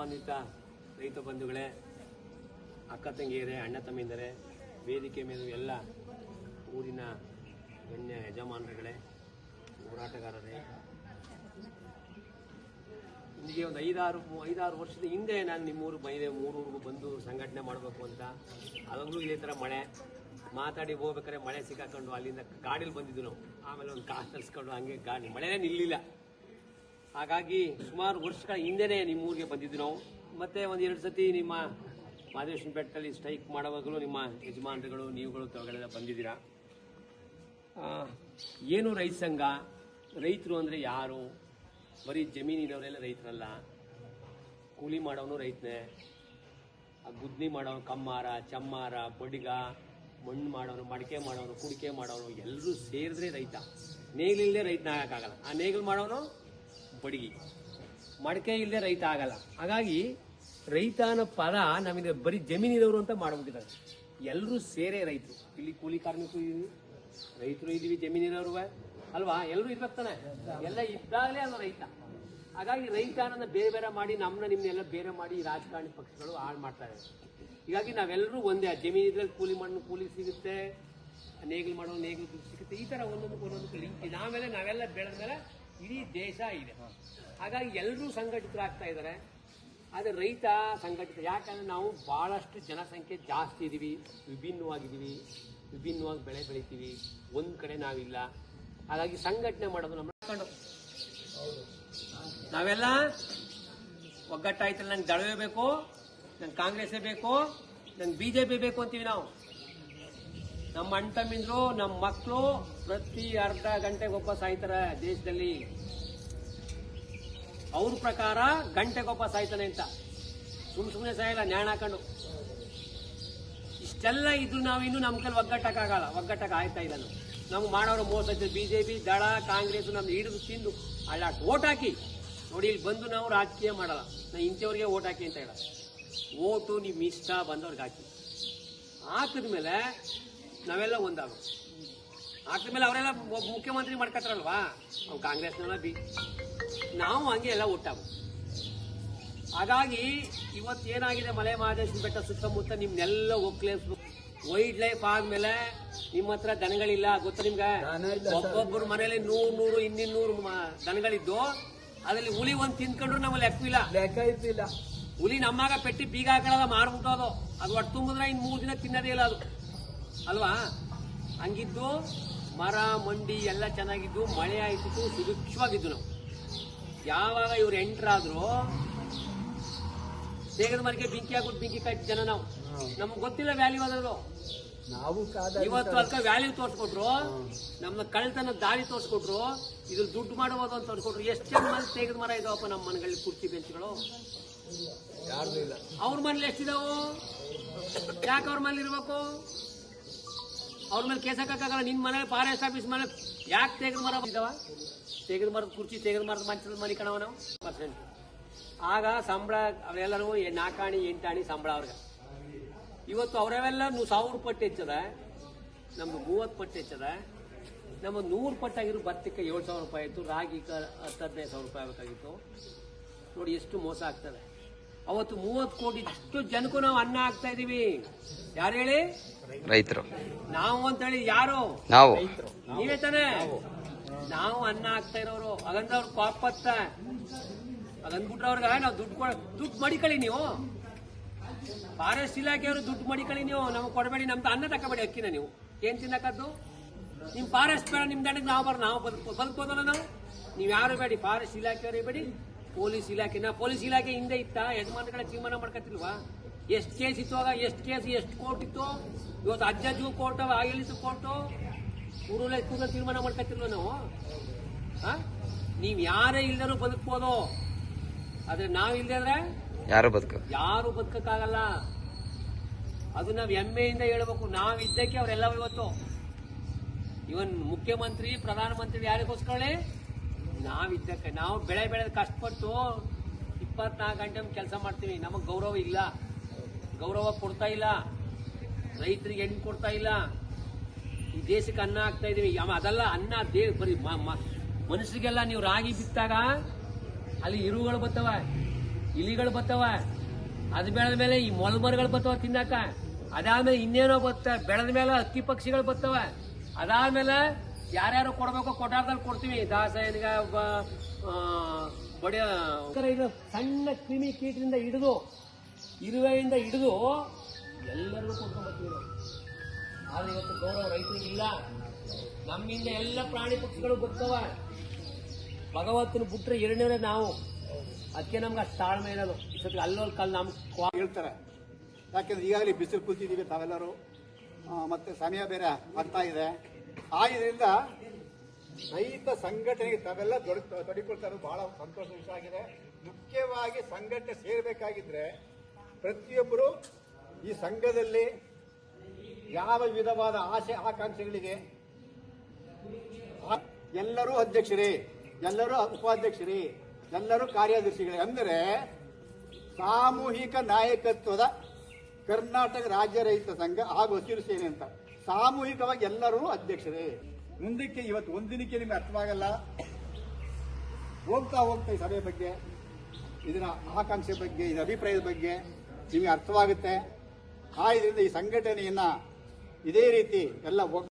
ಗೌರವಾನ್ವಿತ ರೈತ ಬಂಧುಗಳೇ, ಅಕ್ಕ ತಂಗಿಯರೇ, ಅಣ್ಣ ತಮ್ಮಿಂದರೆ, ವೇದಿಕೆ ಮೇಲೆ ಎಲ್ಲ ಊರಿನ ಗಣ್ಯ ಯಜಮಾನರುಗಳೇ, ಹೋರಾಟಗಾರರೇ. ನಿಮಗೆ ಒಂದು ಐದಾರು ಐದಾರು ವರ್ಷದ ಹಿಂದೆ ನಾನು ನಿಮ್ಮೂರು ಬೈದೆ ಮೂರೂರಿಗೂ ಬಂದು ಸಂಘಟನೆ ಮಾಡಬೇಕು ಅಂತ. ಅವಾಗಲೂ ಇದೇ ಥರ ಮಳೆ, ಮಾತಾಡಿ ಹೋಗ್ಬೇಕಾದ್ರೆ ಮಳೆ ಸಿಕ್ಕಾಕೊಂಡು ಅಲ್ಲಿಂದ ಗಾಡೀಲಿ ಬಂದಿದ್ದು ನಾವು. ಆಮೇಲೆ ಒಂದು ಕಾರ್ ತರಿಸ್ಕೊಂಡು ಹಂಗೆ ಗಾಡಿ, ಮಳೆನೇ ನಿಲ್ಲಿಲ್ಲ. ಹಾಗಾಗಿ ಸುಮಾರು ವರ್ಷಗಳ ಹಿಂದೆನೇ ನಿಮ್ಮ ಊರಿಗೆ ಬಂದಿದ್ದು ನಾವು. ಮತ್ತೆ ಒಂದು ಎರಡು ಸತಿ ನಿಮ್ಮ ಮಾದೇಶ್ವರ ಬೆಟ್ಟದಲ್ಲಿ ಸ್ಟ್ರೈಕ್ ಮಾಡುವಾಗಲೂ ನಿಮ್ಮ ಯಜಮಾನರುಗಳು, ನೀವುಗಳು ತಗಳೆಲ್ಲ ಬಂದಿದ್ದೀರಾ? ಏನು ರೈತ ಸಂಘ? ರೈತರು ಅಂದರೆ ಯಾರು? ಬರೀ ಜಮೀನಿನವರೆಲ್ಲ ರೈತರಲ್ಲ. ಕೂಲಿ ಮಾಡೋನು ರೈತನೇ. ಗುದ್ನಿ ಮಾಡೋನು ಕಮ್ಮಾರ, ಚಮ್ಮಾರ, ಬಡಿಗ, ಮಣ್ಣು ಮಾಡೋನು, ಮಡಿಕೆ ಮಾಡೋನು, ಕುಡಿಕೆ ಮಾಡೋನು, ಎಲ್ಲರೂ ಸೇರಿದ್ರೆ ರೈತ. ನೇಗಿಲಿಲ್ಲದೆ ರೈತನ ಆಗೋಕ್ಕಾಗಲ್ಲ. ಆ ನೇಗಿಲು ಮಾಡೋನು ಬಡಿಗಿ ಮಡಿಕೆ ಇಲ್ಲದೆ ರೈತ ಆಗಲ್ಲ. ಹಾಗಾಗಿ ರೈತ ಅನ್ನೋ ಪದ ನಮಗೆ ಬರೀ ಜಮೀನಿದವರು ಅಂತ ಮಾಡ್ಬಿಟ್ಟಿದ್ದಾರೆ. ಎಲ್ಲರೂ ಸೇರೇ ರೈತರು. ಇಲ್ಲಿ ಕೂಲಿ ಕಾರ್ಮಿಕರು ಇದೀವಿ ರೈತರು ಇದೀವಿ ಜಮೀನಿನವರು ಅಲ್ವಾ? ಎಲ್ಲರೂ ಇರ್ಬೇಕು ಎಲ್ಲ ಇದ್ದಾಗಲೇ ಅಲ್ವ ರೈತ. ಹಾಗಾಗಿ ರೈತ ಅನ್ನೋದನ್ನ ಬೇರೆ ಬೇರೆ ಮಾಡಿ ನಮ್ಮನ್ನ ನಿಮ್ಮನ್ನೆಲ್ಲ ಬೇರೆ ಮಾಡಿ ರಾಜಕಾರಣಿ ಪಕ್ಷಗಳು ಹಾಳು ಮಾಡ್ತಾರೆ ಹೀಗಾಗಿ ನಾವೆಲ್ಲರೂ ಒಂದೇ. ಆ ಜಮೀನು ಇದ್ರಲ್ಲಿ ಕೂಲಿ ಮಣ್ಣು, ಕೂಲಿ ಸಿಗುತ್ತೆ. ನೇಗಿಲು ಮಾಡೋ ನೇಗಿಲು ಸಿಗುತ್ತೆ. ಈ ಥರ ಒಂದೊಂದು ಒಂದೊಂದಕ್ಕೆ ಲಿಂಕ್ ಆಮೇಲೆ ನಾವೆಲ್ಲ ಬೆಳೆದ ಮೇಲೆ ಇಡೀ ದೇಶ ಇದೆ. ಹಾಗಾಗಿ ಎಲ್ಲರೂ ಸಂಘಟಿತರಾಗ್ತಾ ಇದ್ದಾರೆ. ಆದರೆ ರೈತ ಸಂಘಟಿತ ಯಾಕಂದ್ರೆ ನಾವು ಭಾಳಷ್ಟು ಜನಸಂಖ್ಯೆ ಜಾಸ್ತಿ ಇದ್ದೀವಿ ವಿಭಿನ್ನವಾಗಿದ್ದೀವಿ ವಿಭಿನ್ನವಾಗಿ ಬೆಳೆ ಬೆಳಿತೀವಿ. ಒಂದು ಕಡೆ ನಾವಿಲ್ಲ. ಹಾಗಾಗಿ ಸಂಘಟನೆ ಮಾಡೋದು ನಮ್ಮ ನಾವೆಲ್ಲ ಒಗ್ಗಟ್ಟಾಯ್ತಲ್ಲ ನಂಗೆ ದಳವೇ ಬೇಕು ನಂಗೆ ಕಾಂಗ್ರೆಸ್ಸೇ ಬೇಕು ನಂಗೆ ಬಿ ಜೆ ಪಿ ಬೇಕು ಅಂತೀವಿ ನಾವು. ನಮ್ಮ ಅಣ್ಣ ತಮ್ಮಿಂದ್ರು, ನಮ್ಮ ಮಕ್ಕಳು ಪ್ರತಿ ಅರ್ಧ ಗಂಟೆಗೊಬ್ಬ ಸಾಯ್ತಾರೆ ದೇಶದಲ್ಲಿ. ಅವ್ರ ಪ್ರಕಾರ ಗಂಟೆಗೊಬ್ಬ ಸಾಯ್ತಾನೆ ಅಂತ. ಸುಮ್ ಸುಮ್ಮನೆ ಸಾಯಲ್ಲ, ನ್ಯಾಣ ಹಾಕೊಂಡು. ಇಷ್ಟೆಲ್ಲ ಇದ್ರು ನಾವು ಇನ್ನು ನಮ್ಮ ಕೈಲಿ ಒಗ್ಗಟ್ಟಕ್ಕಾಗಲ್ಲ. ಒಗ್ಗಟ್ಟಕ್ಕೆ ಆಯ್ತಾ ಇಲ್ಲ ನಮ್ಗೆ. ಮಾಡೋರು ಮೋಸ ಬಿ ಜೆ ಪಿ ದಳ, ಕಾಂಗ್ರೆಸ್ ನಮ್ಮ ಹಿಡಿದು ತಿಂದು ಅಲ್ಲ ಓಟ್ ಹಾಕಿ. ನೋಡಿ, ಇಲ್ಲಿ ಬಂದು ನಾವು ರಾಜಕೀಯ ಮಾಡಲ್ಲ. ನಾ ಇಂಥವ್ರಿಗೆ ಓಟ್ ಹಾಕಿ ಅಂತ ಹೇಳ. ಓಟು ನಿಮ್ಮ ಇಷ್ಟ ಬಂದವ್ರಿಗೆ ಹಾಕಿ. ಹಾಕಿದ್ಮೇಲೆ ನಾವೆಲ್ಲ ಒಂದಾಗ. ಹಾಕಿದ್ಮೇಲೆ ಅವರೆಲ್ಲ ಒಬ್ಬ ಮುಖ್ಯಮಂತ್ರಿ ಮಾಡ್ಕೊತಾರಲ್ವಾ ಅವ್ನು ಕಾಂಗ್ರೆಸ್ನಲ್ಲ ಬಿ. ನಾವು ಹಂಗೆ ಎಲ್ಲ ಒಟ್ಟಾಗು. ಹಾಗಾಗಿ ಇವತ್ತು ಏನಾಗಿದೆ ಮಲೆ ಮಹದೇಶ್ವರ ಬೆಟ್ಟ ಸುತ್ತಮುತ್ತ ನಿಮ್ನೆಲ್ಲ ಒಕ್ಲೇಸ್ಬೇಕು ವೈಲ್ಡ್ ಲೈಫ್ ಆದ್ಮೇಲೆ ನಿಮ್ಮ ಹತ್ರ ದನಗಳಿಲ್ಲ ಗೊತ್ತಾ ನಿಮ್ಗೆ? ಒಬ್ಬೊಬ್ಬರು ಮನೇಲಿ ನೂರು ನೂರು ಇನ್ನಿನ್ನೂರು ದನಗಳಿದ್ದು ಅದರಲ್ಲಿ ಹುಲಿ ಒಂದು ತಿನ್ಕೊಂಡ್ರು ನಮ್ಮಲ್ಲಿ ಲೆಕ್ಕವಿಲ್ಲ ಲೆಕ್ಕ ಹುಲಿ ನಮ್ಮಾಗ ಪೆಟ್ಟಿ ಬೀಗ ಹಾಕೊಳ್ಳೋದ ಮಾರ್ಬಿಟ್ಟೋದು. ಅದು ಒಟ್ಟು ತುಂಬಿದ್ರೆ ಇನ್ ಮೂರು ದಿನ ತಿನ್ನೋದೇ ಇಲ್ಲ ಅದು. ಅಲ್ವಾ? ಹಂಗಿದ್ದು ಮರ ಮಂಡಿ ಎಲ್ಲ ಚೆನ್ನಾಗಿದ್ದು ಮಳೆ ಆಯ್ತಿತ್ತು ಸುಭಿಕ್ಷವಾಗಿದ್ದು ನಾವು. ಯಾವಾಗ ಇವ್ರು ಎಂಟ್ರಾದ್ರು ದೇಗದ ಮನೆಗೆ ಬೆಂಕಿ ಹಾಕ್ಬಿಟ್ಟು ಬೆಂಕಿ ಕಟ್ಟಿ ಜನ ನಾವು. ನಮ್ಗೆ ಗೊತ್ತಿಲ್ಲ ವ್ಯಾಲ್ಯೂ ಅದ್ರದ್ದು. ನಾವು ಇವತ್ತು ಅದಕ್ಕೆ ವ್ಯಾಲ್ಯೂ ತೋರಿಸ್ಕೊಟ್ರು. ನಮ್ಮ ಕಳ್ತನ ದಾರಿ ತೋರಿಸ್ಕೊಟ್ರು. ಇದ್ರ ದುಡ್ಡು ಮಾಡಬಹುದು ಅಂತ ತೋರಿಸ್ಕೊಟ್ರು. ಎಷ್ಟು ಜನ ಮನೆ ತೆಗೆದ ಮರ ಇದಾವಪ್ಪ ನಮ್ಮ ಮನೆಗಳಲ್ಲಿ ಕುರ್ಚಿ ಬೆಂಚ್ಗಳು? ಯಾರ್ದು ಇಲ್ಲ. ಅವ್ರ ಮನೇಲಿ ಎಷ್ಟಿದಾವು? ಯಾಕೆ ಅವ್ರ ಮನೇಲಿ ಇರ್ಬೇಕು? ಅವ್ರ ಮೇಲೆ ಕೇಸ್ ಹಾಕಕ್ಕಾಗಲ್ಲ. ನಿನ್ ಮನೆ ಫಾರೆಸ್ಟ್ ಆಫೀಸ್ ಮನೆ ಯಾಕೆ ತೆಗೆದು ಮರ ಇದಾವ ತೆಗೆದ ಮರದ ಕುರ್ಚಿ ತೆಗೆದು ಮರದ ಮಂಚದ ಮನೆ ಕಣವ ನಾವು? ಪರ್ಸೆಂಟ್ ಆಗ ಸಂಬಳ ಅವೆಲ್ಲರೂ ನಾಕಾಣಿ ನಾಲ್ಕಾಣಿ ಎಂಟಾಣಿ ಸಂಬಳ ಅವ್ರಿಗೆ. ಇವತ್ತು ಅವರವೆಲ್ಲ ನೀವು ಸಾವಿರ ಪಟ್ಟು ಹೆಚ್ಚದ. ನಮ್ದು ಮೂವತ್ತು ಪಟ್ಟು ಹೆಚ್ಚದ. ನಮ್ಮ ನೂರು ಪಟ್ಟಾಗಿರೋ ಭತ್ತಕ್ಕೆ ಏಳು ಸಾವಿರ ರೂಪಾಯಿ ಆಯಿತು. ರಾಗಿಗೆ ಹತ್ತು ಹದಿನೈದು ಸಾವಿರ ರೂಪಾಯಿ ಆಗಬೇಕಾಗಿತ್ತು. ನೋಡಿ ಎಷ್ಟು ಮೋಸ ಆಗ್ತದೆ. ಅವತ್ತು ಮೂವತ್ತು ಕೋಟಿ ಇಷ್ಟು ಜನಕ್ಕೂ ನಾವು ಅನ್ನ ಹಾಕ್ತಾ ಇದೀವಿ. ಯಾರು ಹೇಳಿ? ರೈತರು. ನಾವು ಅಂತ ಹೇಳಿ ಯಾರು? ನಾವು. ನೀವೇ ತಾನೆ? ನಾವು ಅನ್ನ ಹಾಕ್ತಾ ಇರೋರು. ಹಾಗಂದ್ರೆ ಅವ್ರು ಪಾಪತ್ತ ಹಾಗಂದ್ಬಿಟ್ರೆ ಅವ್ರಿಗೆ ನಾವು ದುಡ್ಡು ಕೊಡ ದುಡ್ಡು ಮಡಿಕಳಿ ನೀವು. ಫಾರೆಸ್ಟ್ ಇಲಾಖೆಯವರು ದುಡ್ಡು ಮಡಿಕಳಿ ನೀವು. ನಮ್ಗೆ ಕೊಡಬೇಡಿ ನಮ್ದು ಅನ್ನ ತಗೋಬೇಡಿ ಅಕ್ಕಿನ ನೀವು. ಏನ್ ತಿನ್ನಕದ್ದು? ನಿಮ್ ಫಾರೆಸ್ಟ್ ಬೇಡ ನಿಮ್ ದಂಡಕ್ಕೆ ನಾವು ಬರ ನಾವು ಬದುಕು ಬದುಕೋದಲ್ಲ ನಾವು? ನೀವು ಯಾರು ಬೇಡಿ ಫಾರೆಸ್ಟ್ ಇಲಾಖೆಯವರೇ ಬೇಡಿ. ಪೊಲೀಸ್ ಇಲಾಖೆನ ಪೊಲೀಸ್ ಇಲಾಖೆ ಹಿಂದೆ ಇತ್ತ ಯಜಮಾನಗಳ ತೀರ್ಮಾನ ಮಾಡ್ಕೊತಿಲ್ವಾ ಎಷ್ಟು ಕೇಸ್ ಇತ್ತು ಆಗ ಎಷ್ಟು ಕೇಸ್ ಎಷ್ಟು ಕೋರ್ಟ್ ಇತ್ತು? ಇವತ್ತು ಅಜ್ಜಜ್ಜು ಕೋರ್ಟ್ ಆಗಿಲಿತ್ತು ಕೋರ್ಟು ಊರಲ್ಲೇ ಕೂದ ತೀರ್ಮಾನ ಮಾಡ್ಕೊತಿಲ್ವ ನಾವು? ನೀವು ನೀವ್ ಯಾರೇ ಇಲ್ದರೂ ಬದುಕ್ಬೋದು. ಆದ್ರೆ ನಾವ್ ಇಲ್ದೇ ಅಂದ್ರೆ ಯಾರು ಬದುಕ? ಯಾರು ಬದುಕಕ್ಕಾಗಲ್ಲ. ಅದು ನಾವ್ ಹೆಮ್ಮೆಯಿಂದ ಹೇಳ್ಬೇಕು. ನಾವ್ ಇದ್ದಕ್ಕೆ ಅವರೆಲ್ಲ ಇವತ್ತು. ಇವನ್ ಮುಖ್ಯಮಂತ್ರಿ ಪ್ರಧಾನಮಂತ್ರಿ ಯಾರಿಗೋಸ್ಕರ ನಾವ್ ಇದ್ದಕ್ಕೆ ನಾವು ಬೆಳೆ ಬೆಳೆದ ಕಷ್ಟಪಟ್ಟು ಇಪ್ಪತ್ನಾಲ್ಕು ಗಂಟೆ ಕೆಲಸ ಮಾಡ್ತೀವಿ ನಮಗೆ ಗೌರವ ಇಲ್ಲ. ಗೌರವ ಕೊಡ್ತಾ ಇಲ್ಲ. ರೈತರಿಗೆ ಹೆಣ್ಣು ಕೊಡ್ತಾ ಇಲ್ಲ. ಈ ದೇಶಕ್ಕೆ ಅನ್ನ ಹಾಕ್ತಾ ಇದೀವಿ. ಅದೆಲ್ಲ ಅನ್ನ ದೇ ಬರೀ ಮನುಷ್ಯರಿಗೆಲ್ಲ ನೀವು ರಾಗಿ ಬಿತ್ತಾಗ ಅಲ್ಲಿ ಇರುಗಳು ಬರ್ತವೆ ಇಲಿಗಳು ಬತ್ತವ, ಅದು ಬೆಳೆದ ಮೇಲೆ ಈ ಮೊಲಬರ್ಗಳು ಬತ್ತವ ತಿನ್ನಕ. ಅದಾದ್ಮೇಲೆ ಇನ್ನೇನೋ ಬತ್ತ, ಬೆಳೆದ ಮೇಲೆ ಹಕ್ಕಿ ಪಕ್ಷಿಗಳು ಬತ್ತವ. ಅದಾದ್ಮೇಲೆ ಯಾರ್ಯಾರು ಕೊಡ್ಬೇಕು ಕೊಠಾರದಲ್ಲಿ ಕೊಡ್ತೀವಿ. ದಾಸನಿಗ ಬಡಿಯ ಇದು ಸಣ್ಣ ಕ್ರಿಮಿ ಕೀಟದಿಂದ ಹಿಡಿದು ಇರುವೆಯಿಂದ ಹಿಡಿದು ಎಲ್ಲರಿಗೂ ಕೊಡ್ಕೊಂಡ್ಬರ್ತೀವಿ ನಾವು. ಆದ್ರೆ ಇವತ್ತು ಗೌರವ ರೈತರಿಗೆ ಇಲ್ಲ. ನಮ್ಮಿಂದ ಎಲ್ಲ ಪ್ರಾಣಿ ಪಕ್ಷಿಗಳು ಬರ್ತವ. ಭಗವಂತನ ಬಿಟ್ರೆ ಎರಡನೇ ನಾವು. ಅದಕ್ಕೆ ನಮ್ಗೆ ಅಷ್ಟು ತಾಳ್ಮೆ ಇರೋದು. ಇಷ್ಟೊತ್ತಿಗೆ ಅಲ್ಲೊಂದು ಕಾಲ ನಮ್ಗೆ ಹೇಳ್ತಾರೆ. ಯಾಕೆಂದ್ರೆ ಈಗಾಗಲೇ ಬಿಸಿಲು ಕೂತಿದ್ದೀವಿ ತಾವೆಲ್ಲರೂ. ಮತ್ತೆ ಸಮಯ ಬೇರೆ ಬರ್ತಾ ಇದೆ. ಆ ಇದರಿಂದ ರೈತ ಸಂಘಟನೆಗೆ ತಾವೆಲ್ಲ ತೊಡಿಕೊಳ್ತಾ ಇರೋದು ಬಹಳ ಸಂತೋಷ ವಿಷಯ ಆಗಿದೆ ಮುಖ್ಯವಾಗಿ ಸಂಘಟನೆ ಸೇರಬೇಕಾಗಿದ್ರೆ ಪ್ರತಿಯೊಬ್ಬರು ಈ ಸಂಘದಲ್ಲಿ ಯಾವ ವಿಧವಾದ ಆಸೆ, ಆಕಾಂಕ್ಷೆಗಳಿಗೆ ಎಲ್ಲರೂ ಅಧ್ಯಕ್ಷರೇ, ಎಲ್ಲರೂ ಉಪಾಧ್ಯಕ್ಷರೇ, ಎಲ್ಲರೂ ಕಾರ್ಯದರ್ಶಿಗಳೇ. ಅಂದರೆ ಸಾಮೂಹಿಕ ನಾಯಕತ್ವದ ಕರ್ನಾಟಕ ರಾಜ್ಯ ರೈತ ಸಂಘ ಹಾಗೂ ಹಸಿರು ಸೇನೆ ಅಂತ. ಸಾಮೂಹಿಕವಾಗಿ ಎಲ್ಲರೂ ಅಧ್ಯಕ್ಷರೇ. ಮುಂದಕ್ಕೆ ಇವತ್ತು ಒಂದಿನಕ್ಕೆ ನಿಮಗೆ ಅರ್ಥವಾಗಲ್ಲ. ಹೋಗ್ತಾ ಹೋಗ್ತಾ ಈ ಸಭೆ ಬಗ್ಗೆ, ಇದರ ಆಕಾಂಕ್ಷೆ ಬಗ್ಗೆ, ಇದರ ಅಭಿಪ್ರಾಯದ ಬಗ್ಗೆ ನಿಮಗೆ ಅರ್ಥವಾಗುತ್ತೆ. ಆ ಇದರಿಂದ ಈ ಸಂಘಟನೆಯನ್ನ ಇದೇ ರೀತಿ ಎಲ್ಲ